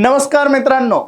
नमस्कार मित्रांनो.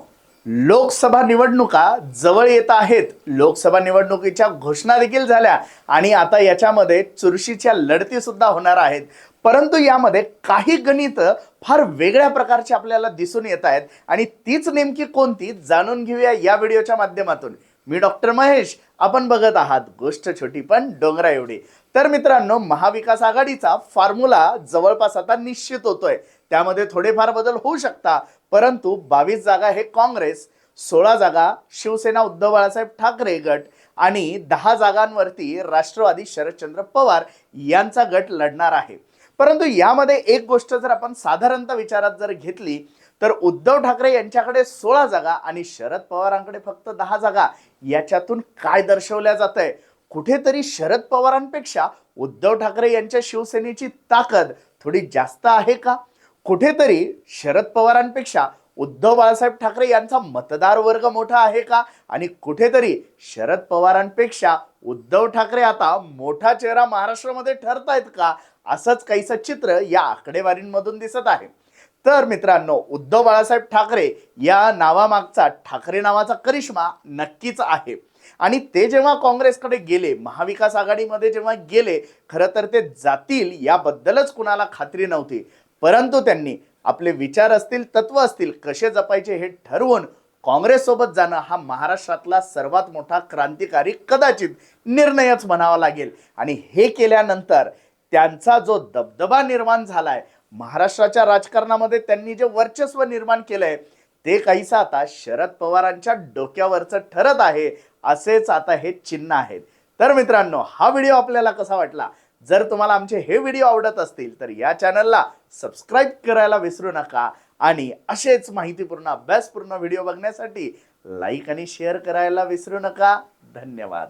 लोकसभा निवडणुका जवळ येत आहेत. लोकसभा निवडणुकीच्या घोषणा देखील झाल्या आणि आता याच्यामध्ये चुरशीच्या लढती सुद्धा होणार आहेत. परंतु यामध्ये काही गणित फार वेगळ्या प्रकारची आपल्याला दिसून येत आहेत आणि तीच नेमकी कोणती जाणून घेऊया या व्हिडिओच्या माध्यमातून. मी डॉक्टर महेश. आपण बघत आहात गोष्ट छोटी पण डोंगरा एवढी तर मित्रांनो महाविकास आघाडीचा फॉर्म्युला जवळपास आता निश्चित होतोय. त्यामध्ये थोडेफार बदल होऊ शकता परंतु बावीस जागा हे काँग्रेस सोळा जागा शिवसेना उद्धव बाळासाहेब ठाकरे गट आणि दहा जागांवरती राष्ट्रवादी शरदचंद्र पवार यांचा गट लढणार आहे. परंतु यामध्ये एक गोष्ट जर आपण साधारणतः विचारात जर घेतली तर उद्धव ठाकरे यांच्याकडे सोळा जागा आणि शरद पवारांकडे फक्त दहा जागा याच्यातून काय दर्शवल्या जात आहे कुठेतरी शरद पवारांपेक्षा उद्धव ठाकरे यांच्या शिवसेनेची ताकद थोडी जास्त आहे का? कुठेतरी शरद पवारांपेक्षा उद्धव बाळासाहेब ठाकरे यांचा मतदार वर्ग मोठा आहे का? आणि कुठेतरी शरद पवारांपेक्षा उद्धव ठाकरे आता मोठा चेहरा महाराष्ट्रामध्ये ठरतायत का? असंच काहीसं चित्र या आकडेवारींमधून दिसत आहे. तर मित्रांनो उद्धव बाळासाहेब ठाकरे या नावामागचा ठाकरे नावाचा करिश्मा नक्कीच आहे. आणि ते जेव्हा काँग्रेसकडे गेले महाविकास आघाडीमध्ये जेव्हा गेले खरं तर ते जातील याबद्दलच कुणाला खात्री नव्हती. परंतु त्यांनी आपले विचार असतील तत्व असतील कसे जपायचे हे ठरवून काँग्रेससोबत जाणं हा महाराष्ट्रातला सर्वात मोठा क्रांतिकारी कदाचित निर्णयच म्हणावा लागेल. आणि हे केल्यानंतर त्यांचा जो दबदबा निर्माण झालाय महाराष्ट्राच्या राजकारणामध्ये त्यांनी जे वर्चस्व निर्माण केलंय ते काहीसं आता शरद पवारांच्या डोक्यावरचं ठरत आहे असेच आता हे चिन्ह आहेत. तर मित्रांनो हा व्हिडिओ आपल्याला कसा वाटला? जर तुम्हाला आमचे हे व्हिडिओ आवडत असतील तर या चॅनलला सबस्क्राईब करायला विसरू नका आणि असेच माहितीपूर्ण अभ्यासपूर्ण व्हिडिओ बघण्यासाठी लाईक आणि शेअर करायला विसरू नका. धन्यवाद.